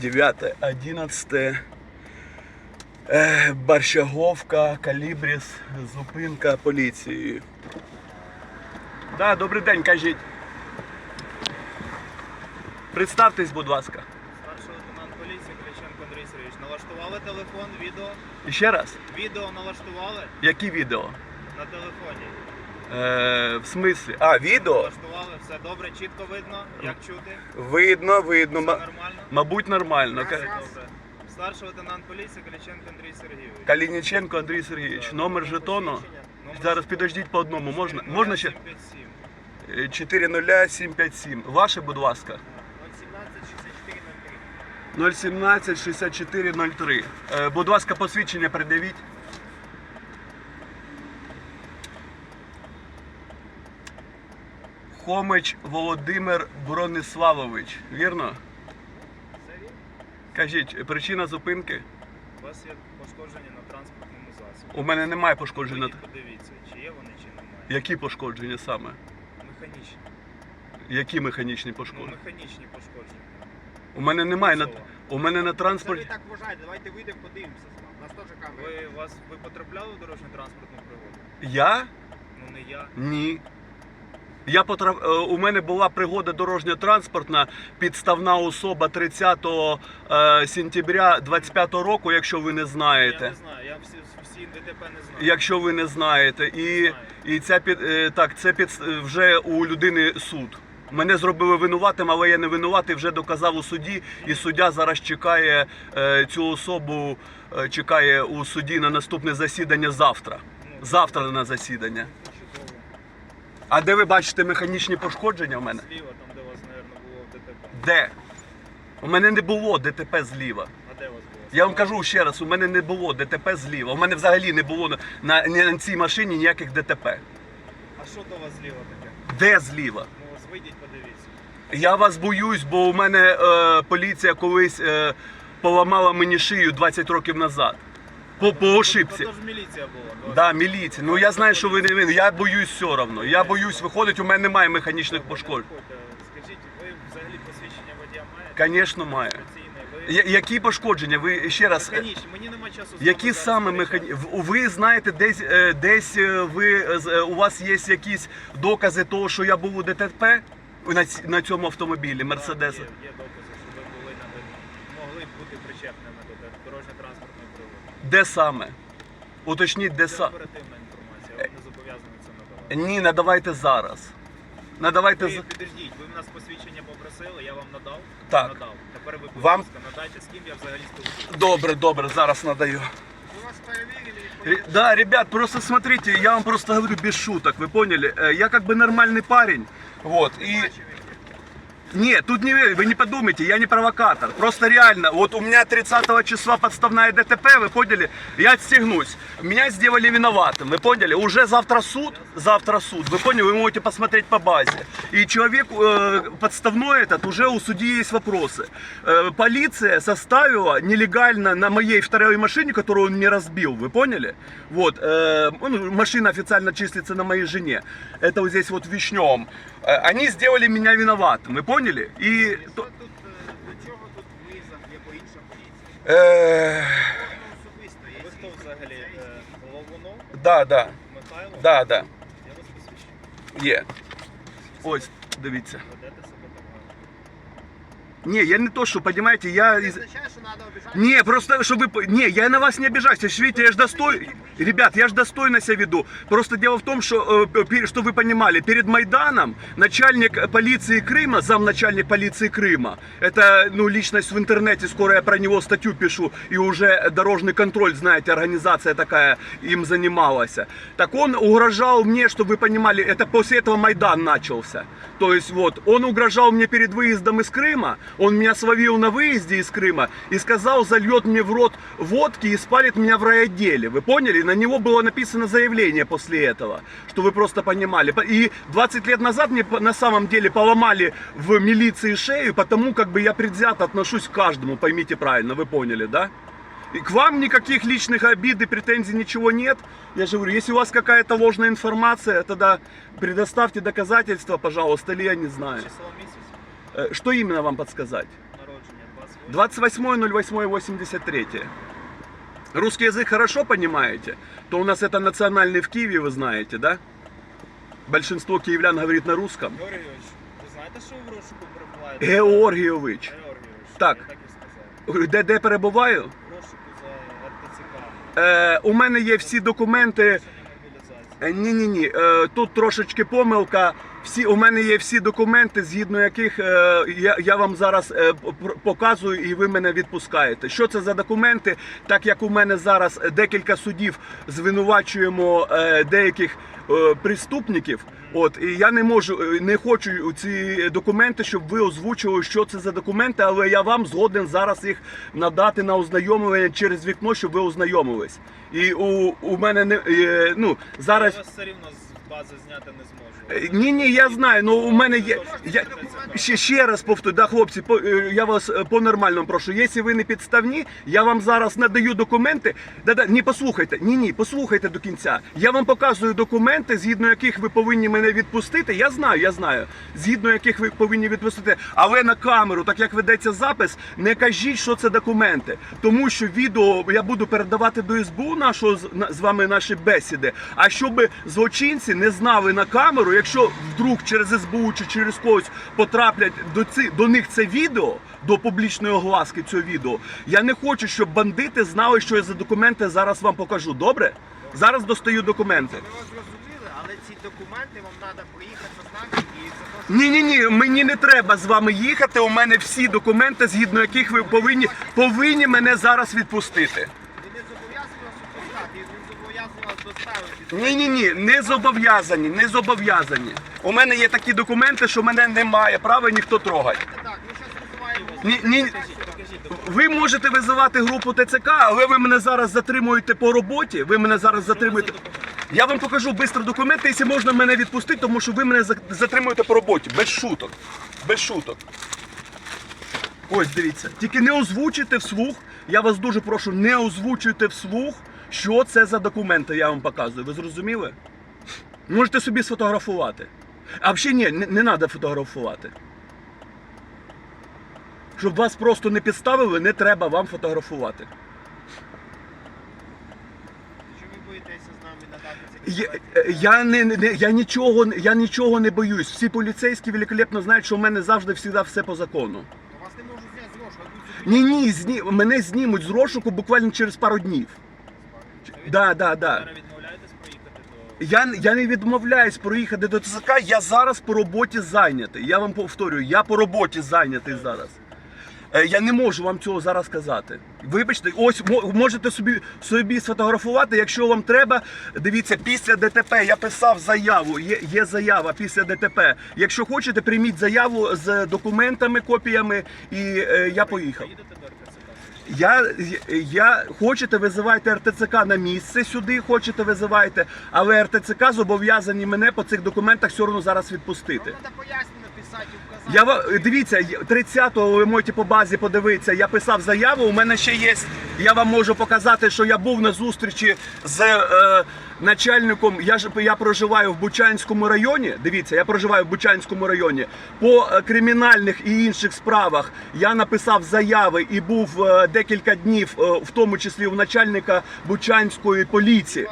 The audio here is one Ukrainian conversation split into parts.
9, 11. Е, Барщаговка, Калібріс, зупинка поліції. Да, добрий день, кажіть. Представтесь, будь ласка. Старший лейтенант поліції Кличенко Андрій Сергійович. Налаштували телефон, відео. І ще раз, Відео налаштували які відео? на телефоні. Е, в смислі? А, відео? Налаштували, все добре, чітко видно, як чути. Видно, видно. Все нормально. Мабуть, нормально. Старший лейтенант поліції Кличенко Андрій Сергійович. Калініченко Андрій Сергійович. Номер жетону. Зараз підождіть по одному. Можна, можна ще? 757. Е, 40757. Ваше, будь ласка. 017 64 03. 017 64 03. Е, Будь ласка, посвідчення придавіть. Хомич Володимир Брониславович. Вірно? Кажіть, причина зупинки? У вас є пошкодження на транспортному засобі. У мене немає пошкоджень. на- Подивіться, чи є вони, чи немає. Які пошкодження саме? Механічні. Які механічні Ну, пошкодження? механічні пошкодження. У мене немає на Слово. у мене на Це транспорті. ви так вважаєте, давайте вийдемо, подивимося з вами. У нас теж камери. Ви, вас, ви потрапляли в дорожню транспортну пригоду? Я? Ну не я. Ні. Я потрап... е, У мене була пригода дорожньо-транспортна, підставна особа 30 е, сентября 25 року, якщо ви не Я знаєте. не знаю, я всі, всі ДТП не знаю. Якщо ви не знаєте. І, знаю. і ця під... е, так, це під... вже у людини суд. Мене зробили винуватим, але я не винуватий, вже доказав у суді, і суддя зараз чекає цю особу, чекає у суді на наступне засідання завтра. Ну, Завтра на засідання. А де ви бачите механічні пошкодження в мене? Зліва, там де у вас, мабуть, було ДТП. Де? У мене не було ДТП зліва. А де у вас було? Я вам кажу ще раз, у мене не було ДТП зліва. У мене взагалі не було на, на, на цій машині ніяких ДТП. А що то у вас зліва таке? Де зліва? Ну ось вийдіть, подивіться. Я вас боюсь, бо у мене е, поліція колись е, поламала мені шию 20 років назад. По, по ошибці. Це ж міліція була. Да, міліція. Ну я знаю, що ви не винні. Я боюсь все одно. Я боюсь, виходить, у мене немає механічних пошкоджень. Скажіть, ви взагалі посвідчення водія маєте? Звісно, маю. Я- Які пошкодження? Ви ще раз. е, Механічні, мені нема часу з Які вами зараз саме сперечатися. механі... В- Ви знаєте, десь е, десь е, ви е, з- е, у вас є якісь докази того, що я був у ДТП на, на цьому автомобілі Мерседес? Так, Є, є докази, Де саме? Уточніть, де Це саме? оперативна інформація, я вам не зобов'язаний це надавати. Ні, надавайте зараз. Надавайте Ви з- підождіть, ви в нас посвідчення попросили, я вам надав? Так. Надав. Тепер ви, будь Вам- ласка, надайте, з ким я взагалі спілкуюся. Добре, добре, зараз надаю. Ми вас перевірили і Ре- Да, ребят, просто смотрите, я вам просто говорю без шуток, вы поняли? Э, Я как бы нормальный парень, вот, и... побачили. Нет, тут не вы не подумайте, я не провокатор. Просто реально, вот у меня 30 числа подставная ДТП, вы поняли? Я отстегнусь. Меня сделали виноватым, вы поняли? Уже завтра суд, завтра суд, вы поняли? Вы можете посмотреть по базе. И человек э, подставной этот, уже у судьи есть вопросы. Э, полиция составила нелегально на моей второй машине, которую он не разбил, вы поняли? Вот, э, ну, машина официально числится на моей жене. Это вот здесь вот в Вишневом. Э, Они сделали меня виноватым, вы поняли? И... Що то- тут, е, до чого тут визов, є по інша поліція? э, Воно особисто є. Ви хто взагалі? Е, Головунов? Да, да, Михайло? да, да, Я вас посвідчую. є. Ось, дивіться. Ні, я не то, що, понимаете, я... Це із- означає, що треба обіжати. Не, просто чтобы вы... по- Не, я на вас не обижаюсь. Вы ж видите, я же достой... Ребят, я же достойно себя веду. Просто дело в том, что, э, пе- что вы понимали, перед Майданом начальник полиции Крыма, замначальник полиции Крыма, это, ну, личность в интернете, скоро я про него статью пишу, и уже дорожный контроль, знаете, организация такая им занималась. Так он угрожал мне, чтобы вы понимали, это после этого Майдан начался. То есть вот, он угрожал мне перед выездом из Крыма, он меня словил на выезде из Крыма и сказал, зальет мне в рот водки и спалит меня в райотделе. Вы поняли? На него было написано заявление после этого, что вы просто понимали. И 20 лет назад мне на самом деле поломали в милиции шею, потому как бы я предвзято отношусь к каждому, поймите правильно, вы поняли, да? И к вам никаких личных обид и претензий ничего нет. Я же говорю, если у вас какая-то ложная информация, тогда предоставьте доказательства, пожалуйста, или я не знаю. Число місяць Э, Что именно вам подсказать? народження 28.08.83. Русский язык хорошо понимаете? То у нас это национальный в Киеве, вы знаете, да? Большинство киевлян говорит на русском. Георгійович, ви знаєте, що ви в розшуку перебуваєте? Георгійович. Георгійович, Так. Я так і сказав. Де, де перебуваю? В розшуку за РТЦК. Е, у мене є всі документи. Порушення мобілізації. Ні, ні, ні. Е, тут трошечки помилка. Всі у мене є всі документи, згідно яких е, я, я вам зараз е, показую, і ви мене відпускаєте. Що це за документи? Так як у мене зараз декілька судів звинувачуємо е, деяких е, преступників. От і я не можу, е, не хочу ці документи, щоб ви озвучували, що це за документи, але я вам згоден зараз їх надати на ознайомлення через вікно, щоб ви ознайомились. І у, у мене не е, ну зараз. Я вас все рівно з бази зняти не зможу. Ні, ні, я знаю. Ну у мене є. Я, ще, ще раз повторю, да, хлопці, по, е, я вас е, по-нормальному прошу. Якщо ви не підставні, я вам зараз надаю документи. Да, да, ні, послухайте, ні, ні, послухайте до кінця. Я вам показую документи, згідно яких ви повинні мене відпустити. Я знаю, я знаю, згідно яких ви повинні відпустити. Але на камеру, так як ведеться запис, не кажіть, що це документи. Тому що відео я буду передавати до СБУ нашого з вами наші бесіди. А щоб злочинці не знали на камеру, якщо вдруг через СБУ чи через когось потраплять до ці до них це відео. До публічної огласки цього відео. Я не хочу, щоб бандити знали, що я за документи зараз вам покажу. Добре? Зараз достаю документи. Ми вас зрозуміли, але ці документи вам треба приїхати з нами і Ні, ні, ні, мені не треба з вами їхати. У мене всі документи, згідно яких ви повинні повинні мене зараз відпустити. він не зобов'язаний вас відпускати, він зобов'язаний вас доставити. Ні, ні, ні, не зобов'язані, не зобов'язані. У мене є такі документи, що мене немає права ніхто трогати. Так, ми зараз визиваємо. Ні, ні, ви можете визивати групу ТЦК, але ви мене зараз затримуєте по роботі. Ви мене зараз затримуєте. Я вам покажу швидко документи, якщо можна мене відпустити, тому що ви мене за- затримуєте по роботі. Без шуток. Без шуток. Ось дивіться. Тільки не озвучуйте вслух. Я вас дуже прошу, не озвучуйте вслух, що це за документи, я вам показую. Ви зрозуміли? Можете собі сфотографувати. А взагалі ні, не, не треба фотографувати. Щоб вас просто не підставили, не треба вам фотографувати. Що ви боїтеся з нами надати ці Я, я, не, не, я, нічого, я нічого не боюсь. Всі поліцейські великолепно знають, що в мене завжди всегда все по закону. Вас не можуть зняти з собі Ні, ні, зні, мене знімуть з розшуку буквально через пару днів. Да, да, да. Відмовляєтесь проїхати до... Я, я не відмовляюсь проїхати до ТСК, я зараз по роботі зайнятий. Я вам повторюю, я по роботі зайнятий зараз. Е, Я не можу вам цього зараз сказати. Вибачте, ось мо- можете собі собі сфотографувати, якщо вам треба. Дивіться, після ДТП я писав заяву. Є, є заява після ДТП. Якщо хочете, прийміть заяву з документами, копіями, і е, я поїхав. РТЦК? Я, я хочете визивайте РТЦК на місце сюди, хочете визивайте, але РТЦК зобов'язані мене по цих документах все одно зараз відпустити. Вам треба пояснення написати і вказати. Я дивіться, 30-го ви можете по базі подивитися. Я писав заяву. У мене ще є. Я вам можу показати, що я був на зустрічі з е, начальником. Я ж я проживаю в Бучанському районі. Дивіться, я проживаю в Бучанському районі. По е, кримінальних і інших справах я написав заяви і був е, декілька днів, е, в тому числі у начальника Бучанської поліції.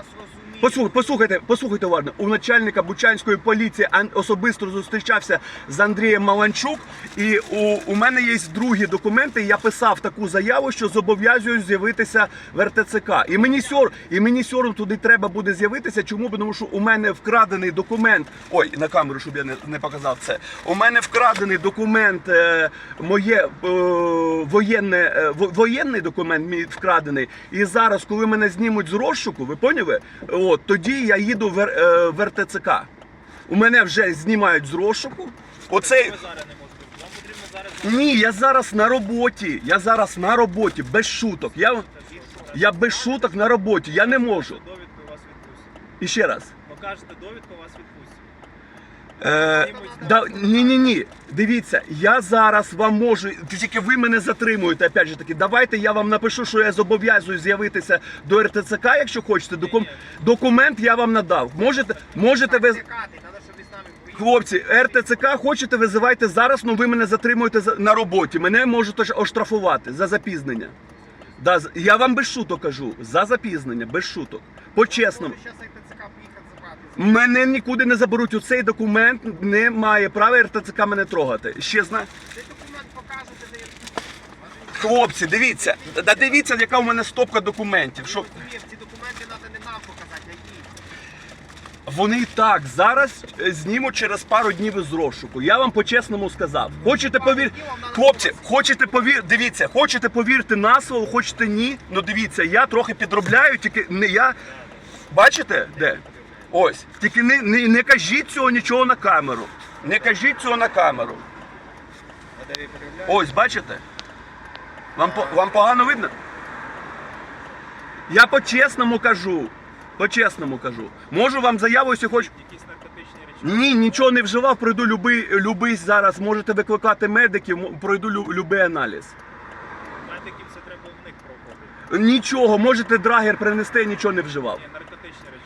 Послухайте, послухайте, послухайте уважно. У начальника Бучанської поліції особисто зустрічався з Андрієм Маланчук, і у, у мене є другі документи. Я писав таку заяву, що зобов'язую з'явитися в РТЦК. І мені сьор, і мені сьором туди треба буде з'явитися. Чому? Тому що у мене вкрадений документ. Ой, на камеру, щоб я не, не показав це. У мене вкрадений документ, е, моє е, воєнне, е, воєнний документ мій вкрадений. І зараз, коли мене знімуть з розшуку, ви поняли? От тоді я їду в, е, в РТЦК. У мене вже знімають з розшуку. Оцей Ви зараз не можете. Вам потрібно зараз... ні, я зараз на роботі. Я зараз на роботі, без шуток. Я, я без шуток на роботі. Я не можу. Довідку вас відпустять. І ще раз. Покажете довідку, вас відпустять. Е, да, ні, ні, ні. Дивіться, я зараз вам можу. Тільки ви мене затримуєте. Опять же таки, давайте я вам напишу, що я зобов'язую з'явитися до РТЦК, якщо хочете. Докум... Документ я вам надав. Можете, можете ви. Хлопці, РТЦК хочете, визивайте зараз, але ви мене затримуєте на роботі. Мене можуть оштрафувати за запізнення. Да, я вам без шуток кажу. За запізнення, без шуток. По-чесному. Зараз РТЦК приїхати забрати. Мене нікуди не заберуть. У цей документ не має права РТЦК мене трогати. Ще зна... Документ покажете, де. Хлопці, дивіться, да дивіться, яка у мене стопка документів. Що ці документи треба не нам показати, а вони і так зараз е, знімуть через пару днів із розшуку. Я вам по-чесному сказав. Хочете повір... Хлопці, хочете повір... Дивіться, хочете повірити на слово, хочете ні. Ну дивіться, я трохи підробляю, тільки не я. Бачите? Де? Ось. Тільки не, не, не кажіть цього нічого на камеру. Не кажіть цього на камеру. Ось, бачите? Вам, по- вам погано видно? Я по-чесному кажу. По-чесному кажу. Можу вам заяву, якщо хоч. Якісь наркотичні речі. Ні, нічого не вживав, пройду любий, любий зараз. Можете викликати медиків, м- пройду лю, любий аналіз. Медиків це треба в них проходити. Нічого, можете драгер принести, нічого не вживав. Ні.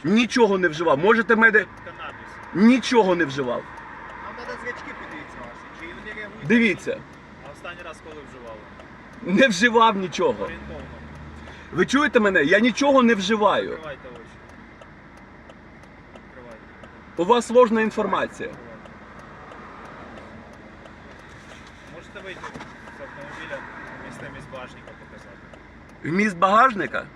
Нічого не вживав. Можете меди. Канабіс. Нічого не вживав. Нам треба зрачки подивитися ваші, чи вони реагують. Дивіться, А останній раз коли вживали? не вживав нічого. Орієнтовно. Ви чуєте мене? Я нічого не вживаю. Відкривайте очі. Відкривайте. У вас сложна інформація. Відкривайте. Можете вийти з автомобіля місце місь башника показати. Вміст багажника?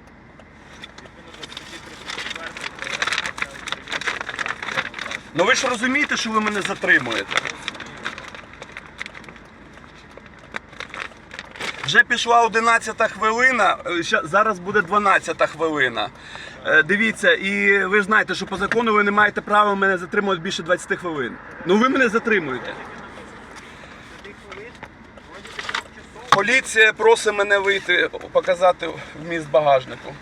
Ну ви ж розумієте, що ви мене затримуєте. Вже пішла 11 хвилина, е, зараз буде 12 хвилина. Е, Дивіться, і ви знаєте, що по закону ви не маєте права мене затримувати більше 20 хвилин. Ну ви мене затримуєте. Поліція просить мене вийти, показати вміст багажнику.